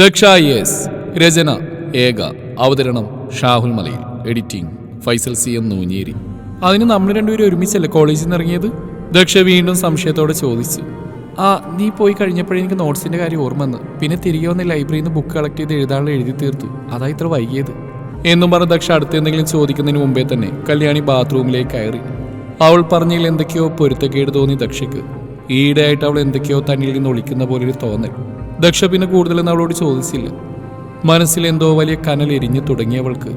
Daksha S രചന ഏക അവതരണം Shahul Malayil editing Faisal C M Noonjeri. അതിന് നമ്മൾ രണ്ടുപേരും ഒരുമിച്ചല്ലേ കോളേജിൽ നിന്ന് ഇറങ്ങിയത്? ദക്ഷ വീണ്ടും സംശയത്തോടെ ചോദിച്ചു. ആ നീ പോയി കഴിഞ്ഞപ്പോഴേ എനിക്ക് നോട്ട്സിന്റെ കാര്യം ഓർമ്മ വന്ന്. പിന്നെ തിരികെ വന്ന് ലൈബ്രറിയിൽ നിന്ന് ബുക്ക് കളക്ട് ചെയ്ത് എഴുതാനുള്ള എഴുതി തീർത്തു. അതാ ഇത്ര വൈകിയത്. എന്നും പറഞ്ഞ് ദക്ഷ അടുത്ത് എന്തെങ്കിലും ചോദിക്കുന്നതിന് മുമ്പേ തന്നെ കല്യാണി ബാത്റൂമിലേക്ക് കയറി. അവൾ പറഞ്ഞതിൽ എന്തൊക്കെയോ പൊരുത്തക്കേട് തോന്നി ദക്ഷയ്ക്ക്. ഈയിടെയായിട്ട് അവൾ എന്തൊക്കെയോ തന്നിൽ നിന്ന് ഒളിക്കുന്ന പോലൊരു തോന്നൽ. ദക്ഷ പിന്നെ കൂടുതലൊന്നും അവളോട് ചോദിച്ചില്ല. മനസ്സിൽ എന്തോ വലിയ കനൽ എരിഞ്ഞു തുടങ്ങിയവൾക്ക്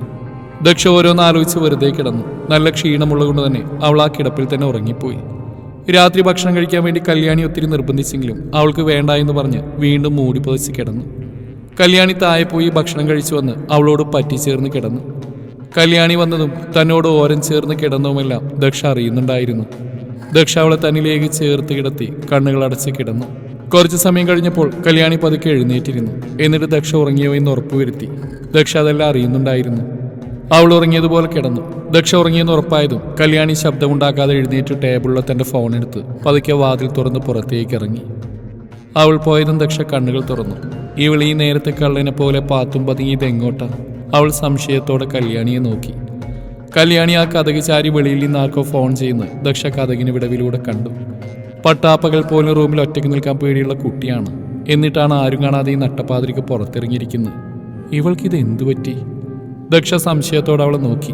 ദക്ഷ ഓരോന്ന് ആലോചിച്ച് വെറുതെ കിടന്നു. നല്ല ക്ഷീണമുള്ളത് കൊണ്ട് തന്നെ അവൾ ആ കിടപ്പിൽ തന്നെ ഉറങ്ങിപ്പോയി. രാത്രി ഭക്ഷണം കഴിക്കാൻ വേണ്ടി കല്യാണി ഒത്തിരി നിർബന്ധിച്ചെങ്കിലും അവൾക്ക് വേണ്ട എന്ന് പറഞ്ഞ് വീണ്ടും മൂടി പതിച്ച് കിടന്നു. കല്യാണി താഴെ പോയി ഭക്ഷണം കഴിച്ചു വന്ന് അവളോട് പറ്റിച്ചേർന്ന് കിടന്നു. കല്യാണി വന്നതും തന്നോട് ഓരം ചേർന്ന് കിടന്നതുമെല്ലാം ദക്ഷ അറിയുന്നുണ്ടായിരുന്നു. ദക്ഷ അവളെ തന്നിലേക്ക് ചേർത്ത് കിടത്തി കണ്ണുകൾ അടച്ച് കിടന്നു. കുറച്ചു സമയം കഴിഞ്ഞപ്പോൾ കല്യാണി പതുക്കെ എഴുന്നേറ്റിരുന്നു. എന്നിട്ട് ദക്ഷ ഉറങ്ങിയോ എന്ന് ഉറപ്പുവരുത്തി ദക്ഷ അതെല്ലാം അറിയുന്നുണ്ടായിരുന്നു. അവൾ ഉറങ്ങിയതുപോലെ കിടന്നു. ദക്ഷ ഉറങ്ങിയെന്ന് ഉറപ്പായതും കല്യാണി ശബ്ദമുണ്ടാക്കാതെ എഴുന്നേറ്റ് ടേബിളിലെ തന്റെ ഫോൺ എടുത്ത് പതുക്കെ വാതിൽ തുറന്ന് പുറത്തേക്ക് ഇറങ്ങി. അവൾ പോയതും ദക്ഷ കണ്ണുകൾ തുറന്നു. ഇവൾ ഈ നേരത്തെ കള്ളനെ പോലെ പാത്തും പതുങ്ങിയത് എങ്ങോട്ട അവൾ സംശയത്തോടെ കല്യാണിയെ നോക്കി. കല്യാണി ആ കഥക് ചാരി വെളിയിൽ നിന്ന് ആർക്കോ ഫോൺ ചെയ്യുന്നത് ദക്ഷ കഥകിന് വിടവിലൂടെ കണ്ടു. പട്ടാപ്പകൽ പോലും റൂമിൽ ഒറ്റയ്ക്ക് നിൽക്കാൻ പേടിയുള്ള കുട്ടിയാണ്. എന്നിട്ടാണ് ആരും കാണാതെ ഈ നട്ടപ്പാതിരിക്ക് പുറത്തിറങ്ങിയിരിക്കുന്നത്. ഇവൾക്കിത് എന്തു പറ്റി? ദക്ഷ സംശയത്തോടെ അവളെ നോക്കി.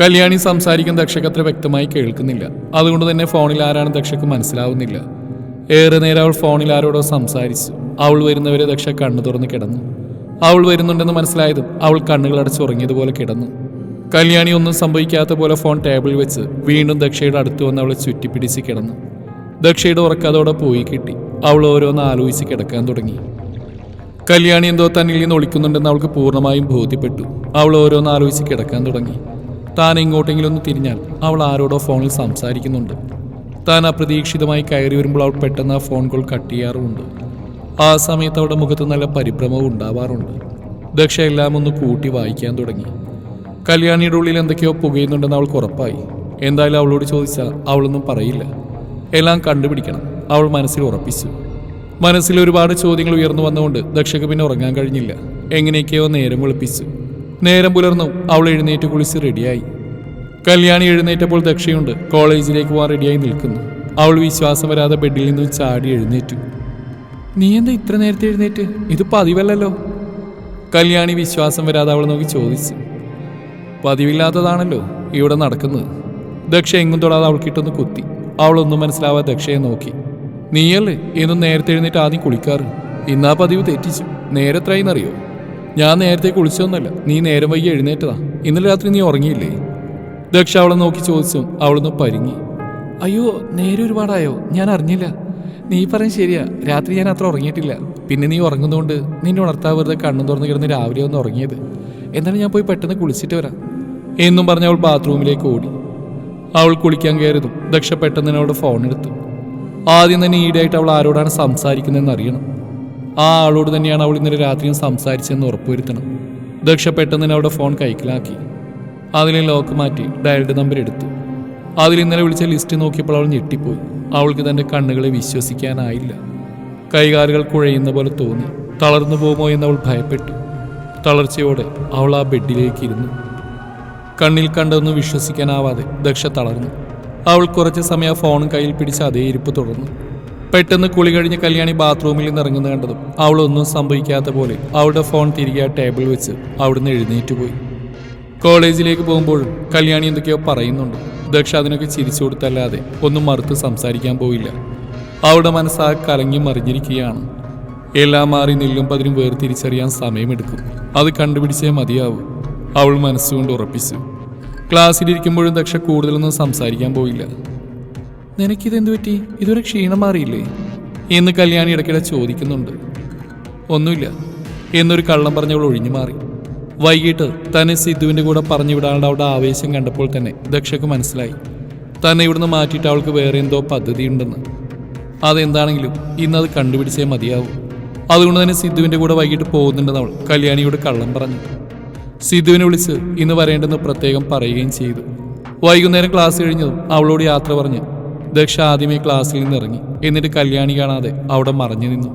കല്യാണി സംസാരിക്കുന്ന ദക്ഷക്ക് അത്ര വ്യക്തമായി കേൾക്കുന്നില്ല. അതുകൊണ്ട് തന്നെ ഫോണിൽ ആരാണ് ദക്ഷക്ക് മനസ്സിലാവുന്നില്ല. ഏറെ നേരം അവൾ ഫോണിൽ ആരോടോ സംസാരിച്ചു. അവൾ വരുന്നവരെ ദക്ഷ കണ്ണു തുറന്ന് കിടന്നു. അവൾ വരുന്നുണ്ടെന്ന് മനസ്സിലായതും അവൾ കണ്ണുകൾ അടച്ചുറങ്ങിയതുപോലെ കിടന്നു. കല്യാണി ഒന്നും സംഭവിക്കാത്ത പോലെ ഫോൺ ടേബിളിൽ വെച്ച് വീണ്ടും ദക്ഷയുടെ അടുത്ത് വന്ന് അവളെ ചുറ്റിപ്പിടിച്ച് കിടന്നു. ദക്ഷയുടെ ഉറക്കാതോടെ പോയി കിട്ടി. അവൾ ഓരോന്ന് ആലോചിച്ച് കിടക്കാൻ തുടങ്ങി. കല്യാണി എന്തോ തന്നിൽ നിന്ന് ഒളിക്കുന്നുണ്ടെന്ന് അവൾക്ക് പൂർണമായും ബോധ്യപ്പെട്ടു. അവൾ ഓരോന്ന് ആലോചിച്ച് കിടക്കാൻ തുടങ്ങി. താൻ എങ്ങോട്ടെങ്കിലും ഒന്ന് തിരിഞ്ഞാൽ അവൾ ആരോടോ ഫോണിൽ സംസാരിക്കുന്നുണ്ട്. താൻ അപ്രതീക്ഷിതമായി കയറി വരുമ്പോൾ അവൾ പെട്ടെന്ന് ആ ഫോൺ കോൾ കട്ട് ചെയ്യാറുമുണ്ട്. ആ സമയത്ത് അവളുടെ മുഖത്ത് നല്ല പരിഭ്രമവും ഉണ്ടാവാറുണ്ട്. ദക്ഷ എല്ലാം ഒന്ന് കൂട്ടി വായിക്കാൻ തുടങ്ങി. കല്യാണിയുടെ ഉള്ളിൽ എന്തൊക്കെയോ പുകയുന്നുണ്ടെന്ന് അവൾക്ക് ഉറപ്പായി. എന്തായാലും അവളോട് ചോദിച്ചാൽ അവളൊന്നും പറയില്ല. എല്ലാം കണ്ടുപിടിക്കണം അവൾ മനസ്സിൽ ഉറപ്പിച്ചു. മനസ്സിൽ ഒരുപാട് ചോദ്യങ്ങൾ ഉയർന്നു വന്നുകൊണ്ട് ദക്ഷക്ക് പിന്നെ ഉറങ്ങാൻ കഴിഞ്ഞില്ല. എങ്ങനെയൊക്കെയോ നേരം വെളുപ്പിച്ചു. നേരം പുലർന്നു അവൾ എഴുന്നേറ്റ് കുളിച്ച് റെഡിയായി. കല്യാണി എഴുന്നേറ്റപ്പോൾ ദക്ഷയുണ്ട് കോളേജിലേക്ക് പോകാൻ റെഡിയായി നിൽക്കുന്നു. അവൾ വിശ്വാസം വരാതെ ബെഡിൽ നിന്ന് ചാടി എഴുന്നേറ്റു. നീ എന്താ ഇത്ര നേരത്തെ എഴുന്നേറ്റ്? ഇത് പതിവല്ലല്ലോ? കല്യാണി വിശ്വാസം വരാതെ അവൾ നോക്കി ചോദിച്ചു. പതിവില്ലാത്തതാണല്ലോ ഇവിടെ നടക്കുന്നത്. ദക്ഷ എങ്ങും തൊടാതെ അവൾക്കിട്ടൊന്ന് കുത്തി. അവളൊന്നും മനസ്സിലാവാതെ ദക്ഷയെ നോക്കി. നീയല്ലേ? എന്നും നേരത്തെ എഴുന്നേറ്റ് ആദ്യം കുളിക്കാറ്. ഇന്നാ പതിവ് തെറ്റിച്ചു. നേരത്രയെന്നറിയോ ഞാൻ നേരത്തെ കുളിച്ചൊന്നല്ല നീ നേരം വൈകി എഴുന്നേറ്റതാ. ഇന്നലെ രാത്രി നീ ഉറങ്ങിയില്ലേ? ദക്ഷ അവളെ നോക്കി ചോദിച്ചു അവളൊന്ന് പരിങ്ങി. അയ്യോ നേരെ ഒരുപാടായോ? ഞാൻ അറിഞ്ഞില്ല. നീ പറയും ശരിയാ. രാത്രി ഞാൻ അത്ര ഉറങ്ങിയിട്ടില്ല. പിന്നെ നീ ഉറങ്ങുന്നതുകൊണ്ട് നിന്നെ ഉണർത്താ വെറുതെ കണ്ണും തുറന്ന് കിടന്ന് രാവിലെ ഒന്ന് ഉറങ്ങിയത്. എന്നാലും ഞാൻ പോയി പെട്ടെന്ന് കുളിച്ചിട്ട് വരാം. എന്നും പറഞ്ഞ് അവൾ ബാത്റൂമിലേക്ക് ഓടി. അവൾ കുളിക്കാൻ കയറിയതും ദക്ഷ പെട്ടെന്ന് അവളുടെ ഫോൺ എടുത്തു. ആദ്യം തന്നെ ഈടായിട്ട് അവൾ ആരോടാണ് സംസാരിക്കുന്നതെന്ന് അറിയണം. ആ ആളോട് തന്നെയാണ് അവൾ ഇന്നലെ രാത്രിയും സംസാരിച്ചതെന്ന് ഉറപ്പുവരുത്തണം. ദക്ഷ പെട്ടെന്ന് അവളുടെ ഫോൺ കൈക്കലാക്കി. അതിലെ ലോക്ക് മാറ്റി ഡയൽഡ് നമ്പർ എടുത്തു. അതിൽ ഇന്നലെ വിളിച്ച ലിസ്റ്റ് നോക്കിയപ്പോൾ അവൾ ഞെട്ടിപ്പോയി. അവൾക്ക് തന്റെ കണ്ണുകളെ വിശ്വസിക്കാനായില്ല. കൈകാലുകൾ കുഴയുന്ന പോലെ തോന്നി. തളർന്നു പോകുമോ എന്ന് അവൾ ഭയപ്പെട്ടു. തളർച്ചയോടെ അവൾ ആ ബെഡിലേക്ക് ഇരുന്നു. കണ്ണിൽ കണ്ടതൊന്നും വിശ്വസിക്കാനാവാതെ ദക്ഷ തളർന്നു. അവൾ കുറച്ച് സമയം ഫോൺ കയ്യിൽ പിടിച്ച് അതേ ഇരിപ്പ് തുടർന്നു. പെട്ടെന്ന് കുളി കഴിഞ്ഞ് കല്യാണി ബാത്റൂമിൽ നിന്ന് ഇറങ്ങുന്നത് കണ്ടതും അവളൊന്നും സംഭവിക്കാത്ത പോലെ അവളുടെ ഫോൺ തിരികെ ആ ടേബിൾ വെച്ച് അവിടുന്ന് എഴുന്നേറ്റ് പോയി. കോളേജിലേക്ക് പോകുമ്പോൾ കല്യാണി എന്തൊക്കെയോ പറയുന്നുണ്ട്. ദക്ഷ അതിനൊക്കെ ചിരിച്ചു കൊടുത്തല്ലാതെ ഒന്നും മറുത്ത് സംസാരിക്കാൻ പോയില്ല. അവളുടെ മനസ്സാ കലങ്ങി മറിഞ്ഞിരിക്കുകയാണ്. എല്ലാം മാറി നില്ലും പതിനും വേർതിരിച്ചറിയാൻ സമയമെടുക്കും. അത് കണ്ടുപിടിച്ചേ മതിയാവൂ. അവൾ മനസ്സുകൊണ്ട് ഉറപ്പിച്ചു. ക്ലാസ്സിലിരിക്കുമ്പോഴും ദക്ഷ കൂടുതലൊന്നും സംസാരിക്കാൻ പോയില്ല. നിനക്കിതെന്ത് പറ്റി? ഇതുവരെ ക്ഷീണം മാറിയില്ലേ? എന്ന് കല്യാണി ഇടയ്ക്കിടെ ചോദിക്കുന്നുണ്ട്. ഒന്നുമില്ല എന്നൊരു കള്ളം പറഞ്ഞവൾ ഒഴിഞ്ഞു മാറി. വൈകിട്ട് തന്നെ സിദ്ധുവിന്റെ കൂടെ പറഞ്ഞു വിടാനുള്ള അവളുടെ ആവേശം കണ്ടപ്പോൾ തന്നെ ദക്ഷക്ക് മനസ്സിലായി. തന്നെ ഇവിടുന്ന് മാറ്റിയിട്ട് അവൾക്ക് വേറെ എന്തോ പദ്ധതിയുണ്ടെന്ന്. അതെന്താണെങ്കിലും ഇന്നത് കണ്ടുപിടിച്ചേ മതിയാവും. അതുകൊണ്ട് തന്നെ സിദ്ധുവിന്റെ കൂടെ വൈകിട്ട് പോകുന്നുണ്ടെന്ന് അവൾ കല്യാണിയോട് കള്ളം പറഞ്ഞു. സിദ്ധുവിനെ വിളിച്ച് ഇന്ന് വരേണ്ടെന്ന് പ്രത്യേകം പറയുകയും ചെയ്തു. വൈകുന്നേരം ക്ലാസ് കഴിഞ്ഞതും അവളോട് യാത്ര പറഞ്ഞ് ദക്ഷ ആദ്യമേ ക്ലാസ്സിൽ നിന്ന് ഇറങ്ങി എന്നിട്ട് കല്യാണി കാണാതെ അവിടെ മറഞ്ഞു നിന്നു.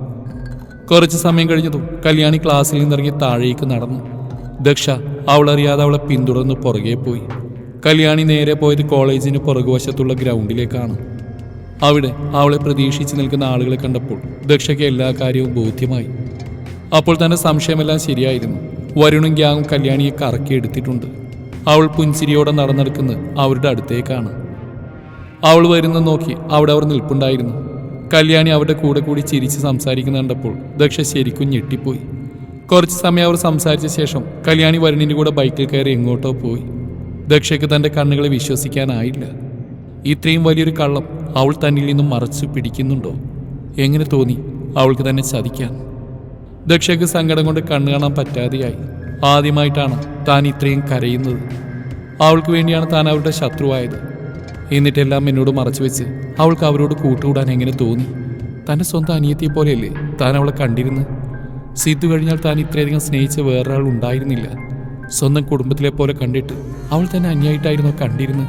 കുറച്ച് സമയം കഴിഞ്ഞതും കല്യാണി ക്ലാസ്സിൽ നിന്നിറങ്ങി താഴേക്ക് നടന്നു. ദക്ഷ അവളറിയാതെ അവളെ പിന്തുടർന്ന് പുറകെ പോയി. കല്യാണി നേരെ പോയത് കോളേജിന് പുറകുവശത്തുള്ള ഗ്രൗണ്ടിലേക്കാണ്. അവിടെ അവളെ പ്രതീക്ഷിച്ച് നിൽക്കുന്ന ആളുകളെ കണ്ടപ്പോൾ ദക്ഷയ്ക്ക് എല്ലാ കാര്യവും ബോധ്യമായി. അപ്പോൾ തന്നെ സംശയമെല്ലാം ശരിയായിരുന്നു. വരുണും ഗ്യാങ്ങും കല്യാണിയെ കറക്കി എടുത്തിട്ടുണ്ട്. അവൾ പുൻസിരിയോടെ നടന്നെടുക്കുന്നത് അവരുടെ അടുത്തേക്കാണ്. അവൾ വരുന്ന നോക്കി അവിടെ അവർ നിൽപ്പുണ്ടായിരുന്നു. കല്യാണി അവരുടെ കൂടെ കൂടി ചിരിച്ച് സംസാരിക്കുന്ന കണ്ടപ്പോൾ ദക്ഷ ശരിക്കും ഞെട്ടിപ്പോയി. കുറച്ച് സമയം അവർ സംസാരിച്ച ശേഷം കല്യാണി വരുണിന്റെ കൂടെ ബൈക്കിൽ കയറി എങ്ങോട്ടോ പോയി. ദക്ഷയ്ക്ക് തന്റെ കണ്ണുകളെ വിശ്വസിക്കാനായില്ല. ഇത്രയും വലിയൊരു കള്ളം അവൾ തന്നിൽ നിന്നും മറച്ചു പിടിക്കുന്നുണ്ടോ? എങ്ങനെ തോന്നി അവൾക്ക് തന്നെ ചതിക്കാൻ? ദക്ഷയ്ക്ക് സങ്കടം കൊണ്ട് കണ്ണു കാണാൻ പറ്റാതെയായി. ആദ്യമായിട്ടാണ് താൻ ഇത്രയും കരയുന്നത്. അവൾക്ക് വേണ്ടിയാണ് താൻ അവരുടെ ശത്രുവായത്. എന്നിട്ടെല്ലാം എന്നോട് മറച്ചു വെച്ച് അവൾക്ക് അവരോട് കൂട്ടുകൂടാൻ എങ്ങനെ തോന്നി? തന്റെ സ്വന്തം അനിയത്തിയെ പോലെയല്ലേ താൻ അവളെ കണ്ടിരുന്നു സിദ്ധു കഴിഞ്ഞാൽ താൻ ഇത്രയധികം സ്നേഹിച്ച വേറൊരാൾ ഉണ്ടായിരുന്നില്ല. സ്വന്തം കുടുംബത്തിലെ പോലെ കണ്ടിട്ട് അവൾ തന്നെ അന്യായിട്ടായിരുന്നു കണ്ടിരുന്നു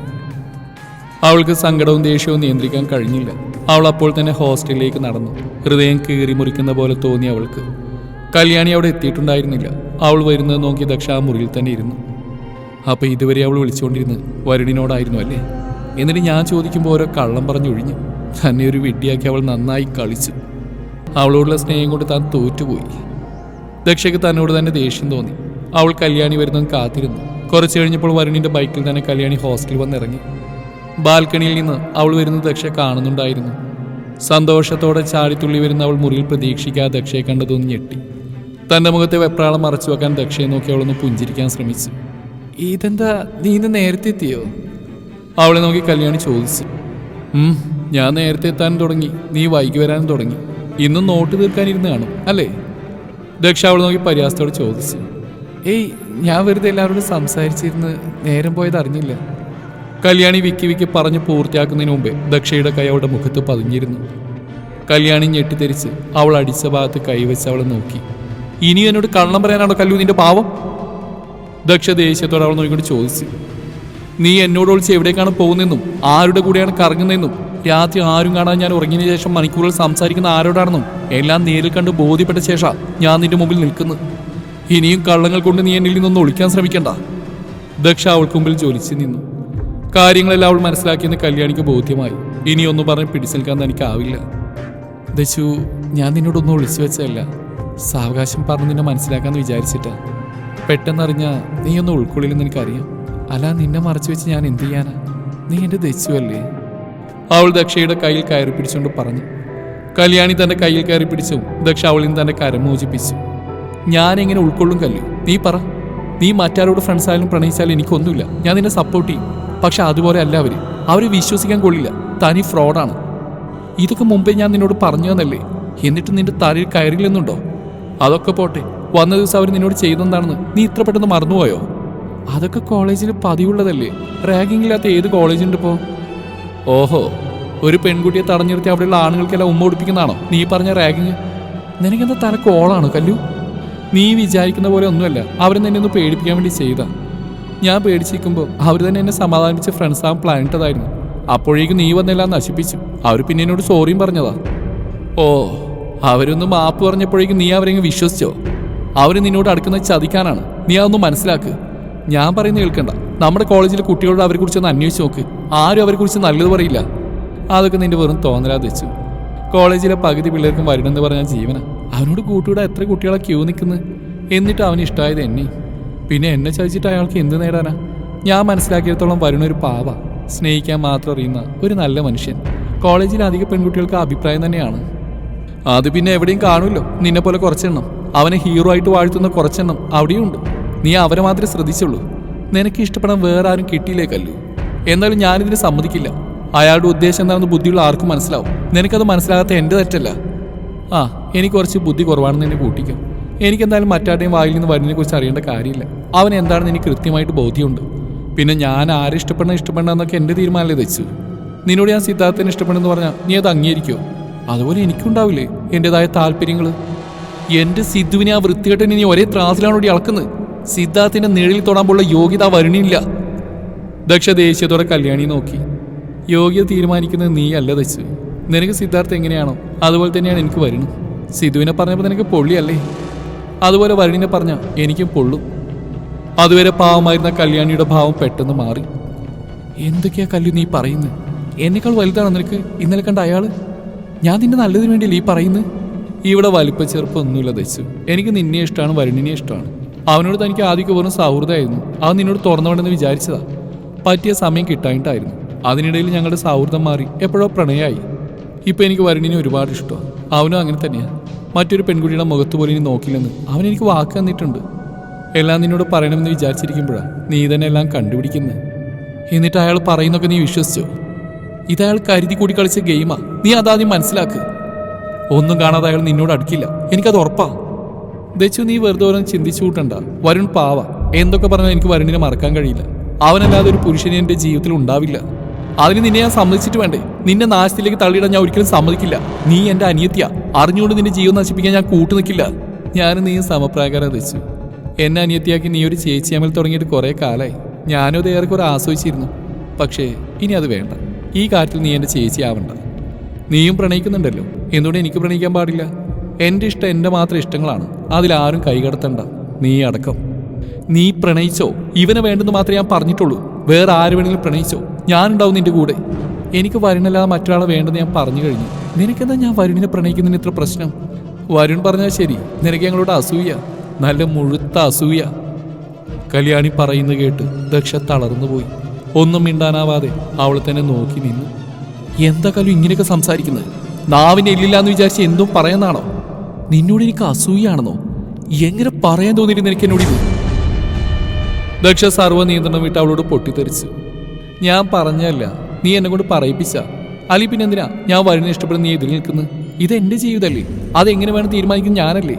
അവൾക്ക് സങ്കടവും ദേഷ്യവും നിയന്ത്രിക്കാൻ കഴിഞ്ഞില്ല. അവൾ അപ്പോൾ തന്നെ ഹോസ്റ്റലിലേക്ക് നടന്നു. ഹൃദയം കീറി മുറിക്കുന്ന പോലെ തോന്നി അവൾക്ക്. കല്യാണി അവിടെ എത്തിയിട്ടുണ്ടായിരുന്നില്ല. അവൾ വരുന്നത് നോക്കി ദക്ഷ ആ മുറിയിൽ തന്നെ ഇരുന്നു. അപ്പൊ ഇതുവരെ അവൾ വിളിച്ചുകൊണ്ടിരുന്നത് വരുണിനോടായിരുന്നു അല്ലേ? എന്നിട്ട് ഞാൻ ചോദിക്കുമ്പോൾ ഓരോ കള്ളം പറഞ്ഞൊഴിഞ്ഞു തന്നെ ഒരു വിഡ്ഢിയാക്കി അവൾ നന്നായി കളിച്ചു. അവളോടുള്ള സ്നേഹം കൊണ്ട് താൻ തോറ്റുപോയി. ദക്ഷയ്ക്ക് തന്നോട് തന്നെ ദേഷ്യം തോന്നി. അവൾ കല്യാണി വരുന്നത് കാത്തിരുന്നു. കുറച്ച് കഴിഞ്ഞപ്പോൾ വരുണിന്റെ ബൈക്കിൽ തന്നെ കല്യാണി ഹോസ്റ്റലിൽ വന്നിറങ്ങി. ബാൽക്കണിയിൽ നിന്ന് അവൾ വരുന്ന ദക്ഷ കാണുന്നുണ്ടായിരുന്നു. സന്തോഷത്തോടെ ചാടിത്തുള്ളി വരുന്ന അവൾ മുറിയിൽ പ്രതീക്ഷിക്കാതെ ദക്ഷയെ കണ്ടതൊന്ന് ഞെട്ടി. തന്റെ മുഖത്തെ വെപ്രാളം മറച്ചു വെക്കാൻ ദക്ഷയെ നോക്കി അവളൊന്ന് പുഞ്ചിരിക്കാൻ ശ്രമിച്ചു. ഇതെന്താ നീ ഇന്ന് നേരത്തെ എത്തിയോ? അവളെ നോക്കി കല്യാണി ചോദിച്ചു. ഞാൻ നേരത്തെ എത്താൻ തുടങ്ങി. നീ വൈകി വരാനും തുടങ്ങി. ഇന്നും നോട്ട് തീർക്കാനിരുന്ന് കാണും അല്ലേ? ദക്ഷ അവൾ നോക്കി പരിഹാസത്തോട് ചോദിച്ചു. ഏയ് ഞാൻ വെറുതെ എല്ലാവരോടും സംസാരിച്ചിരുന്ന് നേരം പോയത് അറിഞ്ഞില്ല. കല്യാണി വിക്കി വിക്കി പറഞ്ഞ് പൂർത്തിയാക്കുന്നതിന് മുമ്പേ ദക്ഷയുടെ കൈ അവളുടെ മുഖത്ത് പതിഞ്ഞിരുന്നു. കല്യാണി ഞെട്ടിത്തെരിച്ച് അവൾ അടിച്ച ഭാഗത്ത് കൈവച്ച് അവളെ നോക്കി. ഇനി എന്നോട് കള്ളം പറയാനാണോ കല്ലു നിന്റെ പാവം? ദക്ഷ ദേഷ്യത്തോടെ അവൾ നോക്കിക്കൊണ്ട് ചോദിച്ചു. നീ എന്നോട് ഒളിച്ച് എവിടേക്കാണ് പോകുന്നതെന്നും ആരുടെ കൂടെയാണ് കറങ്ങുന്നതെന്നും രാത്രി ആരും കാണാൻ ഞാൻ ഉറങ്ങിയതിന് ശേഷം മണിക്കൂറുകൾ സംസാരിക്കുന്ന ആരോടാണെന്നും എല്ലാം നേരിൽ കണ്ട് ബോധ്യപ്പെട്ട ശേഷം ഞാൻ നിന്റെ മുമ്പിൽ നിൽക്കുന്നു. ഇനിയും കള്ളങ്ങൾ കൊണ്ട് നീ എന്നിൽ നിന്നൊന്ന് ഒളിക്കാൻ ശ്രമിക്കണ്ട. ദക്ഷ അവൾക്ക് മുമ്പിൽ ജോലിച്ച് നിന്നു. കാര്യങ്ങളെല്ലാം അവൾ മനസ്സിലാക്കിയെന്ന് കല്യാണിക്ക് ബോധ്യമായി. ഇനിയൊന്നും പറഞ്ഞ് പിടിച്ചു നിൽക്കാൻ തനിക്കാവില്ല. ദശു ഞാൻ നിന്നോടൊന്നും ഒളിച്ചു വെച്ചതല്ല. സാവകാശം പറഞ്ഞ് നിന്നെ മനസ്സിലാക്കാന്ന് വിചാരിച്ചിട്ട്. പെട്ടെന്നറിഞ്ഞ നീ ഒന്ന് ഉൾക്കൊള്ളില്ലെന്ന് എനിക്കറിയാം. അല്ല നിന്നെ മറച്ചു വെച്ച് ഞാൻ എന്ത് ചെയ്യാനാ? നീ എന്റെ ദശുവല്ലേ അവൾ ദക്ഷയുടെ കയ്യിൽ കയറി പിടിച്ചുകൊണ്ട് പറഞ്ഞു. കല്യാണി തന്റെ കയ്യിൽ കയറി പിടിച്ചു. ദക്ഷ അവളിൽ തന്നെ കരം മോചിപ്പിച്ചു. ഞാൻ എങ്ങനെ ഉൾക്കൊള്ളും കല്ലു നീ പറ. നീ മറ്റാരോട് ഫ്രണ്ട്സ് ആയാലും പ്രണയിച്ചാലും എനിക്കൊന്നുമില്ല. ഞാൻ നിന്നെ സപ്പോർട്ട് ചെയ്യും. പക്ഷെ അതുപോലെ അല്ല അവർ. അവരെ വിശ്വസിക്കാൻ കൊള്ളില്ല. തനി ഫ്രോഡാണ് ഇതൊക്കെ മുമ്പേ ഞാൻ നിന്നോട് പറഞ്ഞു തന്നല്ലേ എന്നിട്ട് നിന്റെ തലയിൽ കയറില്ലെന്നുണ്ടോ? അതൊക്കെ പോട്ടെ വന്ന ദിവസം അവർ നിന്നോട് ചെയ്തെന്താണെന്ന് നീ ഇത്ര പെട്ടെന്ന് മറന്നുപോയോ? അതൊക്കെ കോളേജിൽ പതിവുള്ളതല്ലേ റാഗിംഗ് ഇല്ലാത്ത ഏത് കോളേജുണ്ട് ഇപ്പോ? ഓഹോ ഒരു പെൺകുട്ടിയെ തടഞ്ഞു നിർത്തി അവിടെയുള്ള ആണുങ്ങൾക്കെല്ലാം ഉമ്മ ഒടിപ്പിക്കുന്നതാണോ നീ പറഞ്ഞ റാഗിങ്? നിനക്കെന്താ തനക്ക് ഓളാണോ കല്ലു? നീ വിചാരിക്കുന്ന പോലെ ഒന്നുമല്ല അവർ തന്നെ ഒന്ന് പേടിപ്പിക്കാൻ വേണ്ടി ചെയ്താ ഞാൻ പേടിച്ചിരിക്കുമ്പോൾ അവർ തന്നെ എന്നെ സമാധാനിപ്പിച്ച് ഫ്രണ്ട്സ് ആവാൻ പ്ലാൻ ഇട്ടതായിരുന്നു. അപ്പോഴേക്കും നീ വന്നെല്ലാം നശിപ്പിച്ചു. അവർ പിന്നെ എന്നോട് സോറിയും പറഞ്ഞതാ. ഓ അവരൊന്ന് മാപ്പ് പറഞ്ഞപ്പോഴേക്കും നീ അവരെങ്ങ് വിശ്വസിച്ചോ? അവർ നിന്നോട് അടുക്കുന്ന ചതിക്കാനാണ്. നീ അതൊന്നും മനസ്സിലാക്ക്. ഞാൻ പറയുന്നത് കേൾക്കണ്ട. നമ്മുടെ കോളേജിലെ കുട്ടികളോട് അവരെ കുറിച്ച് ഒന്ന് അന്വേഷിച്ച് നോക്ക്. ആരും അവരെ കുറിച്ച് നല്ലത് പറയില്ല. അതൊക്കെ നിന്റെ വെറും തോന്നലാതെ വെച്ചു കോളേജിലെ പകുതി പിള്ളേർക്കും വരണമെന്ന് പറഞ്ഞ ജീവന. അവനോട് കൂട്ടുകൂടെ എത്ര കുട്ടികളെ ക്യൂ നിൽക്കുന്നു. എന്നിട്ട് അവന് ഇഷ്ടമായത് എന്നെ. പിന്നെ എന്നെ ചതിച്ചിട്ട് അയാൾക്ക് എന്ത് നേടാനാ? ഞാൻ മനസ്സിലാക്കിയിടത്തോളം വരുന്ന ഒരു പാവ. സ്നേഹിക്കാൻ മാത്രം അറിയുന്ന ഒരു നല്ല മനുഷ്യൻ. കോളേജിലെ അധിക പെൺകുട്ടികൾക്ക് അഭിപ്രായം തന്നെയാണ്. അത് പിന്നെ എവിടെയും കാണുമല്ലോ നിന്നെ പോലെ കുറച്ചെണ്ണം. അവനെ ഹീറോ ആയിട്ട് വാഴ്ത്തുന്ന കുറച്ചെണ്ണം അവിടെയും ഉണ്ട് നീ അവരെ മാത്രമേ ശ്രദ്ധിച്ചുള്ളൂ. നിനക്ക് ഇഷ്ടപ്പെടാൻ വേറെ ആരും കിട്ടിയില്ലേക്കല്ലോ. എന്നാലും ഞാനിതിന് സമ്മതിക്കില്ല. അയാളുടെ ഉദ്ദേശം എന്താണെന്ന് ബുദ്ധിയുള്ള ആർക്കും മനസ്സിലാവും. നിനക്കത് മനസ്സിലാകാത്ത എന്റെ തെറ്റല്ല. ആ എനിക്ക് കുറച്ച് ബുദ്ധി കുറവാണെന്ന് എന്നെ കൂട്ടിക്കും. എനിക്കെന്തായാലും മറ്റാരുടെയും വായിൽ നിന്ന് വരുന്നതിനെ കുറിച്ച് അറിയേണ്ട കാര്യമില്ല. അവൻ എന്താണെന്ന് എനിക്ക് കൃത്യമായിട്ട് ബോധ്യമുണ്ട്. പിന്നെ ഞാൻ ആരെ ഇഷ്ടപ്പെടണം ഇഷ്ടപ്പെടണം എന്നൊക്കെ എന്റെ തീരുമാനമല്ലേ വെച്ചു നിന്നോട് ഞാൻ സിദ്ധാർത്ഥനെ ഇഷ്ടപ്പെടുന്നെന്ന് പറഞ്ഞാൽ നീ അത് അംഗീകരിക്കുമോ അതുപോലെ എനിക്കുണ്ടാവില്ലേ എന്റെതായ താല്പര്യങ്ങൾ എന്റെ സിദ്ധുവിനെ ആ വൃത്തികെട്ടൻ ഇനി ഒരേ ത്രാസിലാണോടി അളക്കുന്നത്. സിദ്ധാർത്ഥിന്റെ നിഴലിൽ തൊടാൻ പോലുള്ള യോഗ്യത വരുണില്ല ദക്ഷ ദേഷ്യത്തോടെ കല്യാണി നോക്കി. യോഗ്യത തീരുമാനിക്കുന്നത് നീ അല്ല ദച്ച് നിനക്ക് സിദ്ധാർത്ഥ എങ്ങനെയാണോ അതുപോലെ തന്നെയാണ് എനിക്ക് വരുന്നത് സിദ്ധുവിനെ പറഞ്ഞപ്പോൾ നിനക്ക് പൊള്ളിയല്ലേ? അതുപോലെ വരുണിനെ പറഞ്ഞ എനിക്കും പൊള്ളും. അതുവരെ പാവമായിരുന്ന കല്യാണിയുടെ ഭാവം പെട്ടെന്ന് മാറി. എന്തൊക്കെയാ കല്ലു നീ പറയുന്നത് എന്നേക്കാൾ വലുതാണ് നിനക്ക് ഇന്നലെ കണ്ട അയാൾ? ഞാൻ നിന്റെ നല്ലതിന് വേണ്ടി ഈ പറയുന്നത്? ഇവിടെ വലിപ്പ ചെറുപ്പൊന്നുമില്ല ദശു എനിക്ക് നിന്നെ ഇഷ്ടമാണ് വരുണിനെ ഇഷ്ടമാണ്. അവനോട് തനിക്ക് ആദ്യമൊക്കെ വെറും സൗഹൃദമായിരുന്നു. അവൻ നിന്നോട് തുറന്നവണെന്ന് വിചാരിച്ചതാ. പറ്റിയ സമയം കിട്ടായിട്ടായിരുന്നു അതിനിടയിൽ ഞങ്ങളുടെ സൗഹൃദം മാറി എപ്പോഴോ പ്രണയമായി ഇപ്പൊ എനിക്ക് വരുണിനെ ഒരുപാട് ഇഷ്ടമാണ്. അവനും അങ്ങനെ തന്നെയാണ് മറ്റൊരു പെൺകുട്ടിയുടെ മുഖത്ത് പോലും ഇനി നോക്കില്ലെന്ന് അവൻ എനിക്ക് വാക്ക് തന്നിട്ടുണ്ട്. എല്ലാം നിന്നോട് പറയണമെന്ന് വിചാരിച്ചിരിക്കുമ്പോഴാണ് നീ തന്നെ എല്ലാം കണ്ടുപിടിക്കുന്നത് എന്നിട്ട് അയാൾ പറയുന്നൊക്കെ നീ വിശ്വസിച്ചോ? ഇതയാൾ കരുതി കൂടി കളിച്ച ഗെയിമാ. നീ അതാദ്യം മനസ്സിലാക്ക്. ഒന്നും കാണാതെ അയാൾ നിന്നോട് അടുക്കില്ല. എനിക്കത് ഉറപ്പാ. ദച്ചു നീ വെറുതെ ഓരോന്ന് ചിന്തിച്ചു കൂട്ടണ്ട. വരുൺ പാവ. എന്തൊക്കെ പറഞ്ഞാൽ എനിക്ക് വരുണിനെ മറക്കാൻ കഴിയില്ല. അവനല്ലാതെ ഒരു പുരുഷനെ എന്റെ ജീവിതത്തിൽ ഉണ്ടാവില്ല. അതിന് നിന്നെ ഞാൻ സമ്മതിച്ചിട്ട് വേണ്ടേ? നിന്നെ നാശത്തിലേക്ക് തള്ളിയിടാൻ ഞാൻ ഒരിക്കലും സമ്മതിക്കില്ല. നീ എന്റെ അനിയത്തിയ. അറിഞ്ഞുകൊണ്ട് നിന്റെ ജീവൻ നശിപ്പിക്കാൻ ഞാൻ കൂട്ടു നിൽക്കില്ല ഞാനും നീ സമപ്രായക്കാരെ ദച്ചു. എന്നെ അനിയത്തിയാക്കി നീ ഒരു ചേച്ചിയമ്മൽ തുടങ്ങിയിട്ട് കുറെ കാലായി. ഞാനും അത് ഏറെക്കുറെ ആസ്വദിച്ചിരുന്നു. പക്ഷേ ഇനി അത് വേണ്ട. ഈ കാര്യത്തിൽ നീ എന്റെ ചേച്ചി ആവണ്ട നീയും പ്രണയിക്കുന്നുണ്ടല്ലോ. എന്തുകൊണ്ട് എനിക്ക് പ്രണയിക്കാൻ പാടില്ല? എന്റെ ഇഷ്ടം എന്റെ മാത്രം ഇഷ്ടങ്ങളാണ്. അതിലാരും കൈകടത്തണ്ട നീ അടക്കം. നീ പ്രണയിച്ചോ? ഇവനെ വേണ്ടെന്ന് മാത്രമേ ഞാൻ പറഞ്ഞിട്ടുള്ളൂ. വേറെ ആര് വേണമെങ്കിലും പ്രണയിച്ചോ? ഞാനുണ്ടാവും നിന്റെ കൂടെ. എനിക്ക് വരുണല്ലാതെ മറ്റൊരാളെ വേണ്ടെന്ന് ഞാൻ പറഞ്ഞു കഴിഞ്ഞു. നിനക്കെന്താ ഞാൻ വരുണിനെ പ്രണയിക്കുന്നതിന് ഇത്ര പ്രശ്നം? വരുൺ പറഞ്ഞാൽ ശരി. നിനക്ക് ഞങ്ങളോട് അസൂയ. നല്ല മുഴുത്ത അസൂയ. കല്യാണി പറയുന്നത് കേട്ട് ദക്ഷ തളർന്നുപോയി. ഒന്നും മിണ്ടാനാവാതെ അവൾ തന്നെ നോക്കി നിന്നു. എന്താ ഇങ്ങനെയൊക്കെ സംസാരിക്കുന്നത്? നാവിനെ ഇല്ലില്ല എന്ന് വിചാരിച്ച് എന്തും പറയുന്നതാണോ നിന്നോട് എനിക്ക് അസൂയാണെന്നോ? എങ്ങനെ പറയാൻ തോന്നിയിരുന്നു എനിക്ക് എന്നോട് ദക്ഷ സർവ നിയന്ത്രണം വിട്ട് അവളോട് പൊട്ടിത്തെറിച്ചു. ഞാൻ പറഞ്ഞല്ല നീ എന്നെ കൊണ്ട് പറയിപ്പിച്ച. അലി പിന്നെ എന്തിനാ? ഞാൻ വരുണിനെ ഇഷ്ടപ്പെടുന്ന നീ എതിരി നിൽക്കുന്നത് ഇത് എന്റെ ജീവിതമല്ലേ അതെങ്ങനെ വേണം തീരുമാനിക്കുന്ന ഞാനല്ലേ?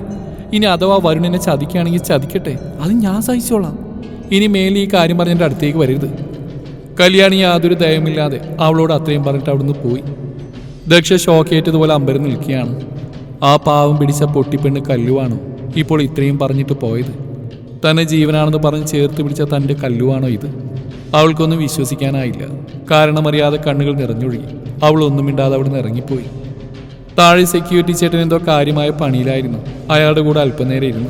ഇനി അഥവാ വരുണിനെ ചതിക്കുകയാണെങ്കിൽ ചതിക്കട്ടെ? അത് ഞാൻ സഹിച്ചോളാം. ഇനി മേലെ ഈ കാര്യം പറഞ്ഞ എന്റെ അടുത്തേക്ക് വരരുത്. കല്യാണി യാതൊരു ദയമില്ലാതെ അവളോട് അത്രയും പറഞ്ഞിട്ട് അവിടുന്ന് പോയി. ദക്ഷ ഷോക്കേറ്റതുപോലെ അമ്പരം നിൽക്കുകയാണ്. ആ പാവം പിടിച്ച പൊട്ടിപ്പെണ്ണ് കല്ലുവാണോ ഇപ്പോൾ ഇത്രയും പറഞ്ഞിട്ട് പോയത്. തന്നെ ജീവനാണെന്ന് പറഞ്ഞ് ചേർത്ത് പിടിച്ച തന്റെ കല്ലുവാണോ ഇത്? അവൾക്കൊന്നും വിശ്വസിക്കാനായില്ല. കാരണമറിയാതെ കണ്ണുകൾ നിറഞ്ഞൊഴുകി. അവൾ ഒന്നും മിണ്ടാതെ അവിടെ നിന്ന് ഇറങ്ങിപ്പോയി. താഴെ സെക്യൂരിറ്റി ചേട്ടൻ എന്തോ കാര്യമായ പണിയിലായിരുന്നു. അയാളുടെ കൂടെ അല്പനേരം ഇരുന്നു.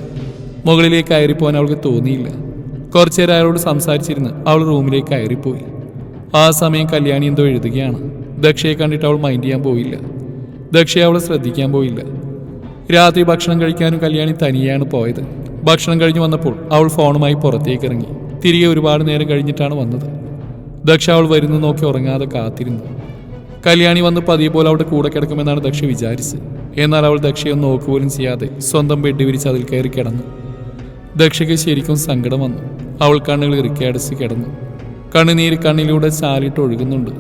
മുകളിലേക്ക് കയറിപ്പോകാൻ അവൾക്ക് തോന്നിയില്ല. കുറച്ചേരം അയാളോട് സംസാരിച്ചിരുന്ന് അവൾ റൂമിലേക്ക് കയറിപ്പോയി. ആ സമയം കല്യാണി എന്തോ എഴുതുകയാണ്. ദക്ഷയെ കണ്ടിട്ട് അവൾ മൈൻഡ് ചെയ്യാൻ പോയില്ല. ദക്ഷയെ അവൾ ശ്രദ്ധിക്കാൻ പോയില്ല. രാത്രി ഭക്ഷണം കഴിക്കാനും കല്യാണി തനിയാണ് പോയത്. ഭക്ഷണം കഴിഞ്ഞ് വന്നപ്പോൾ അവൾ ഫോണുമായി പുറത്തേക്ക് ഇറങ്ങി തിരികെ ഒരുപാട് നേരം കഴിഞ്ഞിട്ടാണ് വന്നത്. ദക്ഷ അവൾ വരുന്നു നോക്കി ഉറങ്ങാതെ കാത്തിരുന്നു. കല്യാണി വന്ന് പതിയെ പോലെ അവളുടെ കൂടെ കിടക്കുമെന്നാണ് ദക്ഷ വിചാരിച്ചത്. എന്നാൽ അവൾ ദക്ഷയെ ഒന്ന് നോക്കുപോലും ചെയ്യാതെ സ്വന്തം ബെഡ് വിരിച്ച് അതിൽ കയറി കിടന്നു. ദക്ഷയ്ക്ക് ശരിക്കും സങ്കടം വന്നു. അവൾ കണ്ണുകൾ ഇറുക്കിയടച്ച് കിടന്നു. കണ്ണുനീര് കണ്ണിലൂടെ ചാലിട്ട് ഒഴുകുന്നുണ്ട്.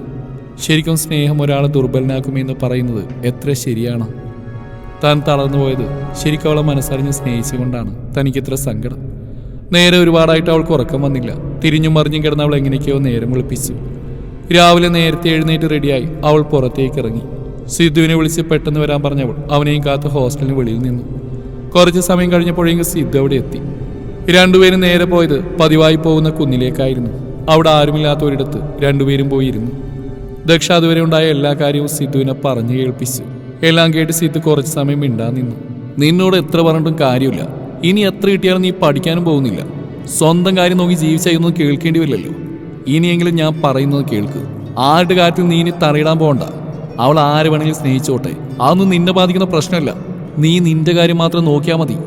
ശരിക്കും സ്നേഹം ഒരാളെ ദുർബലനാക്കുമെന്ന് പറയുന്നത് എത്ര ശരിയാണ്? താൻ തളർന്നുപോയത് ശരിക്കും അവളെ മനസ്സറിഞ്ഞ് സ്നേഹിച്ചുകൊണ്ടാണ്. തനിക്കിത്ര സങ്കടം. നേരെ ഒരുപാടായിട്ട് അവൾക്ക് ഉറക്കം വന്നില്ല. തിരിഞ്ഞും മറിഞ്ഞും കിടന്ന് അവൾ എങ്ങനെയൊക്കെയോ നേരം വിളിപ്പിച്ചു. രാവിലെ നേരത്തെ എഴുന്നേറ്റ് റെഡിയായി അവൾ പുറത്തേക്ക് ഇറങ്ങി. സിദ്ധുവിനെ വിളിച്ച് പെട്ടെന്ന് വരാൻ പറഞ്ഞവൾ അവനെയും കാത്ത് ഹോസ്റ്റലിന് വെളിയിൽ നിന്നു. കുറച്ച് സമയം കഴിഞ്ഞപ്പോഴേക്കും സിദ്ധു അവിടെ എത്തി. രണ്ടുപേരും നേരെ പോയത് പതിവായി പോകുന്ന കുന്നിലേക്കായിരുന്നു. അവിടെ ആരുമില്ലാത്ത ഒരിടത്ത് രണ്ടുപേരും പോയിരുന്നു. ദക്ഷ അതുവരെ ഉണ്ടായ എല്ലാ കാര്യവും സിദ്ധുവിനെ പറഞ്ഞു കേൾപ്പിച്ചു. എല്ലാം കേട്ട് സിദ്ധു കുറച്ച് സമയം മിണ്ടാ നിന്നു. നിന്നോട് എത്ര പറഞ്ഞിട്ടും കാര്യമില്ല. ഇനി എത്ര കിട്ടിയാലും നീ പഠിക്കാനും പോകുന്നില്ല. സ്വന്തം കാര്യം നോക്കി ജീവിച്ചായൊന്നും കേൾക്കേണ്ടി വരില്ലല്ലോ ഇനിയെങ്കിലും ഞാൻ പറയുന്നത് കേൾക്ക്. ആരുടെ കാര്യത്തിൽ നീ ഇനി തറയിടാൻ പോകണ്ട. അവൾ ആര് വേണമെങ്കിലും സ്നേഹിച്ചോട്ടെ. അതൊന്നും നിന്നെ ബാധിക്കുന്ന പ്രശ്നമല്ല. നീ നിന്റെ കാര്യം മാത്രം നോക്കിയാൽ മതി.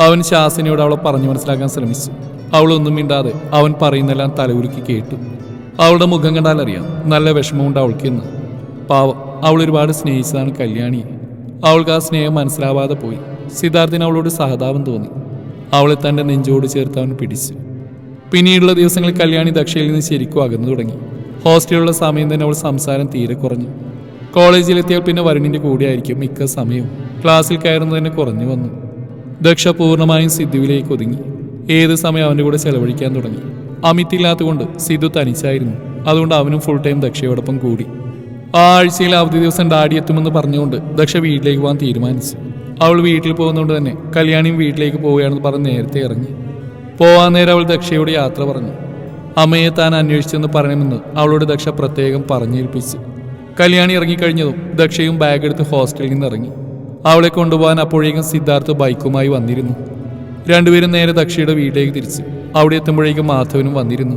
അവൻ ശാസനയോട് അവളെ പറഞ്ഞു മനസ്സിലാക്കാൻ ശ്രമിച്ചു. അവളൊന്നും മിണ്ടാതെ അവൻ പറയുന്നെല്ലാം തലകുലുക്കി കേട്ടു. അവളുടെ മുഖം കണ്ടാൽ അറിയാം നല്ല വിഷമമുണ്ട് അവൾക്കെന്ന്. പാവം അവൾ ഒരുപാട് സ്നേഹിച്ചതാണ് കല്യാണി. അവൾക്ക് ആ സ്നേഹം മനസ്സിലാവാതെ പോയി. സിദ്ധാർത്ഥിന് അവളോട് സഹതാപം തോന്നി. അവളെ തന്റെ നെഞ്ചോട് ചേർത്ത് അവൻ പിടിച്ചു. പിന്നീടുള്ള ദിവസങ്ങളിൽ കല്യാണി ദക്ഷയിൽ നിന്ന് ശരിക്കും അകന്നു തുടങ്ങി. ഹോസ്റ്റലിലുള്ള സമയം തന്നെ അവൾ സംസാരം തീരെ കുറഞ്ഞു. കോളേജിലെത്തിയാൽ പിന്നെ വരുണിന്റെ കൂടെയായിരിക്കും മിക്ക സമയവും. ക്ലാസ്സിൽ കയറുന്നത് തന്നെ കുറഞ്ഞു വന്നു. ദക്ഷ പൂർണമായും സിദ്ധുവിലേക്ക് ഒതുങ്ങി. ഏത് സമയം അവന്റെ കൂടെ ചെലവഴിക്കാൻ തുടങ്ങി. അമിത് ഇല്ലാത്തതുകൊണ്ട് സിദ്ധു തനിച്ചായിരുന്നു. അതുകൊണ്ട് അവനും ഫുൾ ടൈം ദക്ഷയോടൊപ്പം കൂടി. ആ ആഴ്ചയിൽ അവധി ദിവസം ഡാഡി എത്തുമെന്ന് പറഞ്ഞുകൊണ്ട് ദക്ഷ വീട്ടിലേക്ക് പോകാൻ തീരുമാനിച്ചു. അവൾ വീട്ടിൽ പോകുന്നതുകൊണ്ട് തന്നെ കല്യാണിയും വീട്ടിലേക്ക് പോവുകയാണെന്ന് പറഞ്ഞ് നേരത്തെ ഇറങ്ങി. പോവാൻ നേരം അവൾ ദക്ഷയോട് യാത്ര പറഞ്ഞു. അമ്മയെ താൻ അന്വേഷിച്ചെന്ന് പറയണമെന്ന് അവളോട് ദക്ഷ പ്രത്യേകം പറഞ്ഞേൽപ്പിച്ചു. കല്യാണി ഇറങ്ങിക്കഴിഞ്ഞതും ദക്ഷയും ബാഗ് എടുത്ത് ഹോസ്റ്റലിൽ നിന്ന് ഇറങ്ങി. അവളെ കൊണ്ടുപോകാൻ അപ്പോഴേക്കും സിദ്ധാർത്ഥ് ബൈക്കുമായി വന്നിരുന്നു. രണ്ടുപേരും നേരെ ദക്ഷയുടെ വീട്ടിലേക്ക് തിരിച്ചു. അവിടെ എത്തുമ്പോഴേക്കും മാധവനും വന്നിരുന്നു.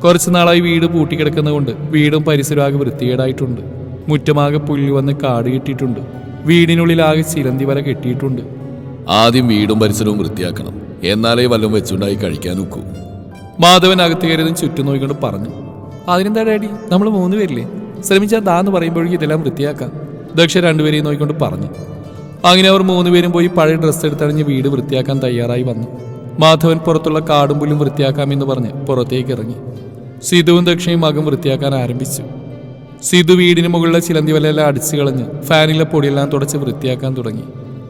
കുറച്ചു നാളായി വീട് പൂട്ടിക്കിടക്കുന്നതുകൊണ്ട് വീടും പരിസരമാകെ വൃത്തികേടായിട്ടുണ്ട്. മുറ്റമാകെ പുല്ല് വന്ന് കാട് കെട്ടിയിട്ടുണ്ട്. വീടിനുള്ളിലാകെ ചിലന്തി വല കെട്ടിയിട്ടുണ്ട്. ആദ്യം വീടും പരിസരവും വൃത്തിയാക്കണം. എന്നാലേ വല്ലതും വെച്ചുണ്ടായി കഴിക്കാൻ നോക്കൂ. മാധവൻ അകത്ത് കയറിയതും ചുറ്റും നോക്കിക്കൊണ്ട് പറഞ്ഞു. അതിനെന്താ ഡാഡി? നമ്മൾ മൂന്ന് പേരില്ലേ? ശ്രമിച്ചാൽ ദാന്ന് പറയുമ്പോഴേക്കും ഇതെല്ലാം വൃത്തിയാക്കാം. ദക്ഷ രണ്ടുപേരെയും നോക്കിക്കൊണ്ട് പറഞ്ഞു. അങ്ങനെ അവർ മൂന്നുപേരും പോയി പഴയ ഡ്രസ്സ് എടുത്തണിഞ്ഞ് വീട് വൃത്തിയാക്കാൻ തയ്യാറായി വന്നു. മാധവൻ പുറത്തുള്ള കാടും പുല്ലും വൃത്തിയാക്കാമെന്ന് പറഞ്ഞ് പുറത്തേക്ക് ഇറങ്ങി. സിധുവും ദക്ഷയും മകം വൃത്തിയാക്കാൻ ആരംഭിച്ചു. സിധു വീടിന് മുകളിലെ ചിലന്തി വലയെല്ലാം അടിച്ചു കളഞ്ഞ് ഫാനിലെ പൊടിയെല്ലാം തുടച്ച് വൃത്തിയാക്കാൻ തുടങ്ങി.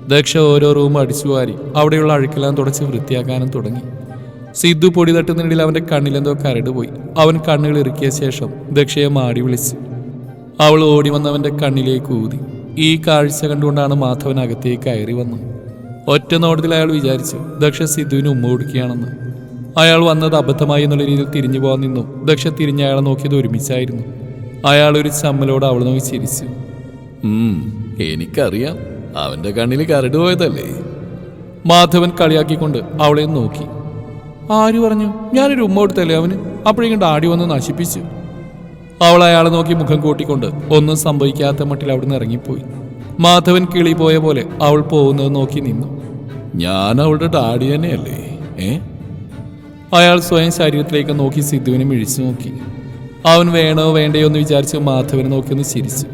ദക്ഷ ഓരോ റൂം അടിച്ചു വാരി അവിടെയുള്ള അഴുക്കെല്ലാം തുടച്ച് വൃത്തിയാക്കാനും തുടങ്ങി. സിദ്ധു പൊടി തട്ടുന്നതിനിടയിൽ അവന്റെ കണ്ണിലെന്തോ കരട് പോയി. അവൻ കണ്ണുകൾ ഇറുക്കിയ ശേഷം ദക്ഷയെ മാടി വിളിച്ചു. അവൾ ഓടി വന്നവന്റെ കണ്ണിലേക്ക് ഊതി. ഈ കാഴ്ച കണ്ടുകൊണ്ടാണ് മാധവൻ അകത്തേക്ക് കയറി വന്നത്. ഒറ്റ നോട്ടത്തിൽ അയാൾ വിചാരിച്ചു ദക്ഷ സിദ്ധുവിന് ഉമ്മ കൊടുക്കുകയാണെന്ന്. അയാൾ വന്നത് അബദ്ധമായി എന്നുള്ള രീതിയിൽ തിരിഞ്ഞു പോകാൻ നിന്നു. ദക്ഷ തിരിഞ്ഞ് അയാളെ നോക്കിയത് ഒരുമിച്ചായിരുന്നു. അയാൾ ഒരു ചമ്മലോട് അവൾ നോക്കി ചിരിച്ചു. എനിക്കറിയാം. അവന്റെ കണ്ണിൽ കരട് പോയതല്ലേ? മാധവൻ കളിയാക്കിക്കൊണ്ട് അവളെ നോക്കി. ആര് പറഞ്ഞു? ഞാനൊരു ഉമ്മ കൊടുത്തല്ലേ അവന്? അപ്പോഴേക്കും ഡാഡി വന്ന് നശിപ്പിച്ചു. അവൾ അയാളെ നോക്കി മുഖം കൂട്ടിക്കൊണ്ട് ഒന്നും സംഭവിക്കാത്ത മട്ടിൽ അവിടുന്ന് ഇറങ്ങിപ്പോയി. മാധവൻ കിളി പോയ പോലെ അവൾ പോകുന്നത് നോക്കി നിന്നു. ഞാൻ അവളുടെ ഡാഡി തന്നെയല്ലേ? ഏ? അയാൾ സ്വയം ശരീരത്തിലേക്ക് നോക്കി സിദ്ധുവിനെ മിഴിച്ചു നോക്കി. അവൻ വേണോ വേണ്ടയോ എന്ന് വിചാരിച്ച് മാധവനെ നോക്കി ഒന്ന് ചിരിച്ചു.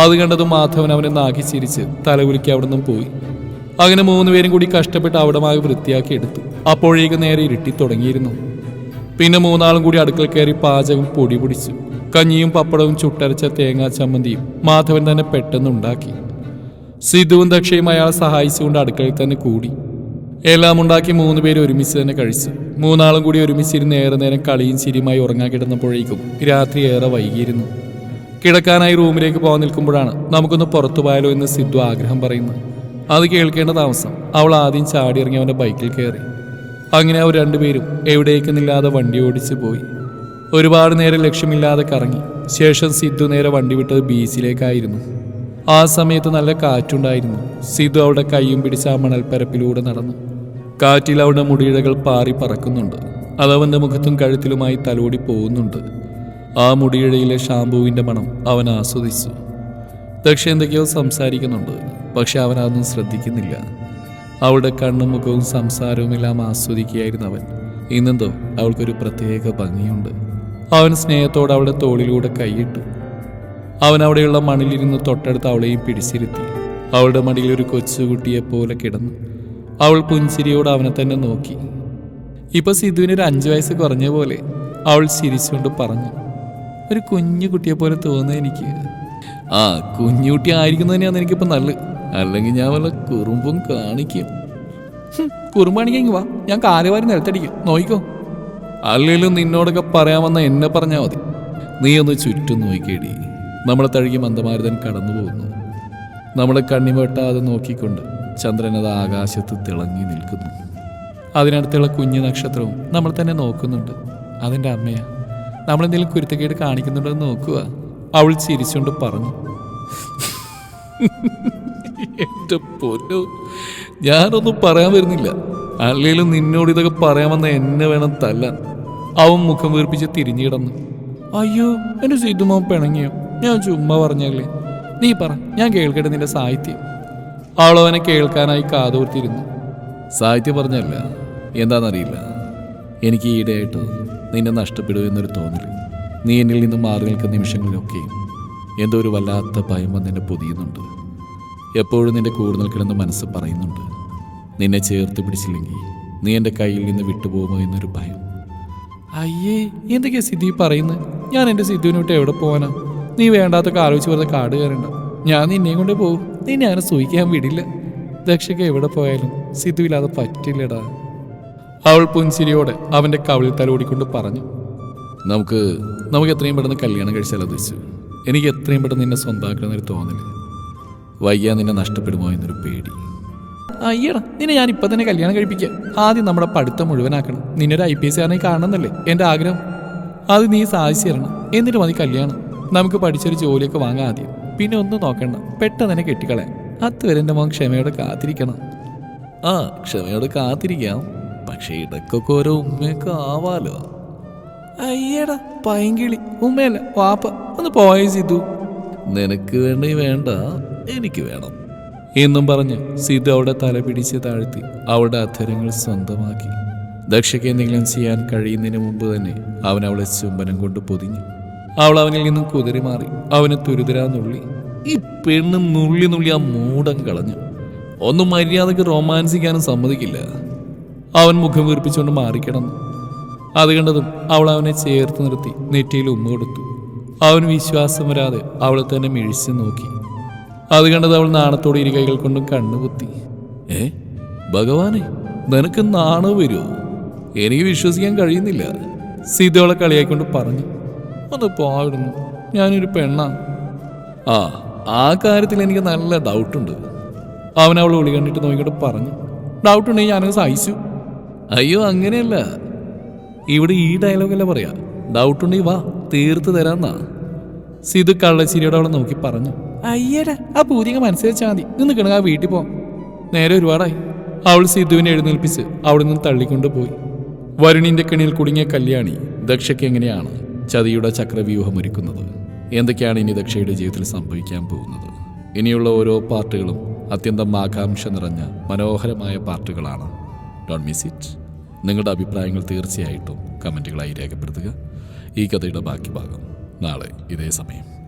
അത് കണ്ടതും മാധവൻ അവനെ നാക്കി ചിരിച്ച് തലകുലുക്കി അവിടെ നിന്നും പോയി. അങ്ങനെ മൂന്നുപേരും കൂടി കഷ്ടപ്പെട്ട് അവിടമായി വൃത്തിയാക്കി എടുത്തു. അപ്പോഴേക്കും നേരെ ഇരുട്ടി തുടങ്ങിയിരുന്നു. പിന്നെ മൂന്നാളും കൂടി അടുക്കള കയറി പാചകം പൊടി പിടിച്ചു. കഞ്ഞിയും പപ്പടവും ചുട്ടരച്ച തേങ്ങാ ചമ്മന്തിയും മാധവൻ തന്നെ പെട്ടെന്നുണ്ടാക്കി. സിധുവും ദക്ഷയും അയാളെ സഹായിച്ചുകൊണ്ട് അടുക്കളയിൽ തന്നെ കൂടി. എല്ലാം ഉണ്ടാക്കി മൂന്ന് പേര് ഒരുമിച്ച് തന്നെ കഴിച്ചു. മൂന്നാളും കൂടി ഒരുമിച്ചിരുന്ന് ഏറെ നേരം കളിയും ചിരിയുമായി ഉറങ്ങാൻ കിടന്നപ്പോഴേക്കും രാത്രി ഏറെ വൈകിയിരുന്നു. കിടക്കാനായി റൂമിലേക്ക് പോകാൻ നിൽക്കുമ്പോഴാണ് നമുക്കൊന്ന് പുറത്തു പോയാലോ എന്ന് സിദ്ധു ആഗ്രഹം പറയുന്നത്. അത് കേൾക്കേണ്ട താമസം. അവൾ ആദ്യം ചാടിയിറങ്ങി അവന്റെ ബൈക്കിൽ കയറി. അങ്ങനെ അവർ രണ്ടുപേരും എവിടേക്കെന്നില്ലാതെ വണ്ടി ഓടിച്ചു പോയി. ഒരുപാട് നേരം ലക്ഷ്യമില്ലാതെ കറങ്ങി. ശേഷം സിദ്ധു നേരെ വണ്ടി വിട്ടത് ബീച്ചിലേക്കായിരുന്നു. ആ സമയത്ത് നല്ല കാറ്റുണ്ടായിരുന്നു. സിദ്ധു അവിടെ കൈയും പിടിച്ച ആ മണൽപ്പരപ്പിലൂടെ നടന്നു. കാറ്റിൽ അവളുടെ മുടിയിഴകൾ പാറി പറക്കുന്നുണ്ട്. അതവന്റെ മുഖത്തും കഴുത്തിലുമായി തലോടി പോകുന്നുണ്ട്. ആ മുടിയിഴയിലെ ഷാമ്പുവിന്റെ മണം അവൻ ആസ്വദിച്ചു. ദക്ഷ എന്തൊക്കെയോ സംസാരിക്കുന്നുണ്ട് പക്ഷെ അവൻ അതൊന്നും ശ്രദ്ധിക്കുന്നില്ല. അവളുടെ കണ്ണും മുഖവും സംസാരവുമെല്ലാം ആസ്വദിക്കുകയായിരുന്നു അവൻ. ഇന്നെന്തോ അവൾക്കൊരു പ്രത്യേക ഭംഗിയുണ്ട്. അവൻ സ്നേഹത്തോടെ അവളുടെ തോളിലൂടെ കൈയിട്ടു. അവൻ അവിടെയുള്ള മണിലിരുന്ന് തൊട്ടടുത്ത് അവളെയും പിടിച്ചിരുത്തി. അവളുടെ മടിയിൽ ഒരു കൊച്ചുകുട്ടിയെ പോലെ കിടന്നു. അവൾ പുഞ്ചിരിയോട് അവനെ തന്നെ നോക്കി. ഇപ്പൊ സിധുവിന് ഒരു അഞ്ചു വയസ്സ് കുറഞ്ഞ പോലെ അവൾ ചിരിച്ചുകൊണ്ട് പറഞ്ഞു. ഒരു കുഞ്ഞു കുട്ടിയെ പോലെ തോന്നുന്നു എനിക്ക്. ആ കുഞ്ഞുകുട്ടി ആയിരിക്കുന്നു തന്നെയാണ് എനിക്കിപ്പോ നല്ലത്. അല്ലെങ്കിൽ ഞാൻ വല്ല കുറുമ്പും കാണിക്കും. കുറുമ്പാണിക്കെങ്കിൽ വാ. ഞാൻ കാലുവാരി നിലത്തടിക്കും. നോയിക്കോ. അല്ലെങ്കിലും നിന്നോടൊക്കെ പറയാമെന്ന എന്നെ പറഞ്ഞാൽ മതി. നീ ഒന്ന് ചുറ്റും നോക്കിയടി. നമ്മളെ തഴുകി മന്ദമാരുതൻ കടന്നു പോകുന്നു. നമ്മളെ കണ്ണിമെട്ടാതെ നോക്കിക്കൊണ്ട് ചന്ദ്രനത് ആകാശത്ത് തിളങ്ങി നിൽക്കുന്നു. അതിനടുത്തുള്ള കുഞ്ഞു നക്ഷത്രവും നമ്മൾ തന്നെ നോക്കുന്നുണ്ട്. അതിന്റെ അമ്മയാ. നമ്മളെന്തെങ്കിലും കുരുത്തക്കേട് കാണിക്കുന്നുണ്ടെന്ന് നോക്കുക. അവൾ ചിരിച്ചുകൊണ്ട് പറഞ്ഞു. എന്റെ പൊന്നു ഞാനൊന്നും പറയാൻ വരുന്നില്ല. അല്ലെങ്കിലും നിന്നോട് ഇതൊക്കെ പറയാമെന്ന് എന്നെ വേണം തല്ലാൻ. അവൻ മുഖം വീർപ്പിച്ച് തിരിഞ്ഞു കിടന്നു അയ്യോ എന്റെ സിദ്ധുമോൻ പിണങ്ങിയോ? ഞാൻ ചുമ്മാ പറഞ്ഞല്ലേ? നീ പറ ഞാൻ കേൾക്കട്ടെ നിന്റെ സാഹിത്യം. അവളവനെ കേൾക്കാനായി കാതോർത്തിരുന്നു. സാഹിത്യം പറഞ്ഞല്ല എന്താണെന്നറിയില്ല. എനിക്ക് ഈയിടെയായിട്ട് നിന്നെ നഷ്ടപ്പെടൂ എന്നൊരു തോന്നൽ നീ എന്നിൽ നിന്ന് മാറി നിൽക്കുന്ന നിമിഷങ്ങളിലൊക്കെയും എന്തോ ഒരു വല്ലാത്ത ഭയം വന്ന് എന്നെ പൊതിയുന്നുണ്ട്. എപ്പോഴും നിന്റെ കൂടെ നിൽക്കണമെന്ന് മനസ്സ് പറയുന്നുണ്ട്. നിന്നെ ചേർത്ത് പിടിച്ചില്ലെങ്കിൽ നീ എന്റെ കയ്യിൽ നിന്ന് വിട്ടുപോകുമോ എന്നൊരു ഭയം. അയ്യേ എന്തൊക്കെയാ സിദ്ധി പറയുന്നത് ഞാൻ എന്റെ സിദ്ധുവിനെ വിട്ട് എവിടെ പോകാനാ നീ വേണ്ടാത്തൊക്കെ ആലോചിച്ച് വെറുതെ കാട് കയറണ്ട. ഞാൻ നിന്നെയും കൊണ്ട് പോകും. നീ അങ്ങനെ സൂഹിക്കാൻ വിടില്ല. ദക്ഷയ്ക്ക് എവിടെ പോയാലും സിദ്ധുവില്ലാതെ പറ്റില്ലടാ. അവൾ പുൻസിരിയോടെ അവന്റെ കവിളിൽ തലോടിക്കൊണ്ട് പറഞ്ഞു. നമുക്ക് നമുക്ക് എത്രയും പെട്ടെന്ന് കല്യാണം കഴിച്ചാൽ ഉദ്ദേശിച്ചു എനിക്ക് എത്രയും പെട്ടെന്ന് നിന്നെ സ്വന്തമാക്കണമെന്നൊരു തോന്നൽ വയ്യാ നിന്നെ നഷ്ടപ്പെടുമോ എന്നൊരു പേടി. അയ്യടാ നിന്നെ ഞാൻ ഇപ്പൊ തന്നെ കല്യാണം കഴിപ്പിക്ക. ആദ്യം നമ്മുടെ പഠിത്തം മുഴുവനാക്കണം. നിന്നൊരു ഐ പി എസ് കാരനായി കാണണമെന്നല്ലേ എന്റെ ആഗ്രഹം? അത് നീ സാധിച്ചു തരണം എന്നിട്ട് മതി കല്യാണം. നമുക്ക് പഠിച്ചൊരു ജോലിയൊക്കെ വാങ്ങാം ആദ്യം. പിന്നെ ഒന്നും നോക്കണ്ട. പെട്ടെന്ന് തന്നെ കെട്ടിക്കളയാം. അതുവരെ എന്റെ മോൻ ക്ഷമയോടെ കാത്തിരിക്കണം. ആ ക്ഷമയോടെ കാത്തിരിക്കാം. പക്ഷേ ഇടയ്ക്കൊക്കെ ഓരോ ഉമ്മയൊക്കെ ആവാലോ. അയ്യടാ പൈങ്കിളി. ഉമ്മയല്ല വാപ്പ. ഒന്ന് പോയ സിദ്ധു. നിനക്ക് വേണ്ടി വേണ്ട എനിക്ക് വേണം. എന്നും പറഞ്ഞ് സീത അവിടെ തല പിടിച്ച് താഴ്ത്തി അവളുടെ അധരങ്ങൾ സ്വന്തമാക്കി. ദക്ഷയ്ക്ക് എന്തെങ്കിലും ചെയ്യാൻ കഴിയുന്നതിന് മുമ്പ് തന്നെ അവൻ അവളെ ചുംബനം കൊണ്ട് പൊതിഞ്ഞു. അവൾ അവനിൽ നിന്നും കുതിരി മാറി അവനെ തുരുതിരാ നുള്ളി. ഈ പെണ്ണ് നുള്ളി നുള്ളി ആ മൂടം കളഞ്ഞു. ഒന്നും മര്യാദയ്ക്ക് റൊമാൻസിക്കാനും സമ്മതിക്കില്ല. അവൻ മുഖം വീർപ്പിച്ചുകൊണ്ട് മാറിക്കിടന്നു. അത് കണ്ടതും അവൾ അവനെ ചേർത്ത് നിർത്തി നെറ്റിയിൽ ഉമ്മ കൊടുത്തു. അവൻ വിശ്വാസം വരാതെ അവളെ തന്നെ മിഴിച്ചു നോക്കി. അത് കണ്ടത് അവൾ നാണത്തോടെ ഇരു കൈകൾ കൊണ്ടും കണ്ണുകുത്തി ഏ? ഭഗവാനെ നിനക്ക് നാണോ വരുമോ എനിക്ക് വിശ്വസിക്കാൻ കഴിയുന്നില്ല. സീതയോളെ കളിയായിക്കൊണ്ട് പറഞ്ഞു ഒന്ന് പോയിരുന്നു ഞാനൊരു പെണ്ണാ. ആ ആ കാര്യത്തിൽ എനിക്ക് നല്ല ഡൗട്ടുണ്ട് അവൻ അവൾ ഒളി കണ്ടിട്ട് നോക്കിയിട്ട് പറഞ്ഞു ഡൗട്ട് ഉണ്ടെങ്കിൽ ഞാനത് സഹിച്ചു. അയ്യോ അങ്ങനെയല്ല. ഇവിടെ ഈ ഡയലോഗല്ല പറയാ? ഡൗട്ടുണ്ടെങ്കിൽ വാ തീർത്ത് തരാന്നാ സിധു കള്ളശ്ശേരിയോട് അവളെ നോക്കി പറഞ്ഞു അയ്യടാ ആ പൂതിക മനസ്സിലാച്ചാൽ മതി. നിന്ന് ആ വീട്ടിൽ പോ. നേരെ ഒരുപാടായി. അവൾ സിദ്ധുവിനെ എഴുന്നേൽപ്പിച്ച് അവിടെ നിന്ന് തള്ളിക്കൊണ്ട് പോയി. വരുണിന്റെ കെണിയിൽ കുടുങ്ങിയ കല്യാണി ദക്ഷയ്ക്ക് എങ്ങനെയാണ് ചതിയുടെ ചക്രവ്യൂഹം ഒരുക്കുന്നത്? എന്തൊക്കെയാണ് ഇനി ദക്ഷയുടെ ജീവിതത്തിൽ സംഭവിക്കാൻ പോകുന്നത്? ഇനിയുള്ള ഓരോ പാർട്ടുകളും അത്യന്തം ആകാംക്ഷ നിറഞ്ഞ മനോഹരമായ പാർട്ടുകളാണ് ഡോൺ മിസ് ഇറ്റ് നിങ്ങളുടെ അഭിപ്രായങ്ങൾ തീർച്ചയായിട്ടും കമന്റുകളായി രേഖപ്പെടുത്തുക. ഈ കഥയുടെ ബാക്കി ഭാഗം നാളെ ഇതേ സമയം.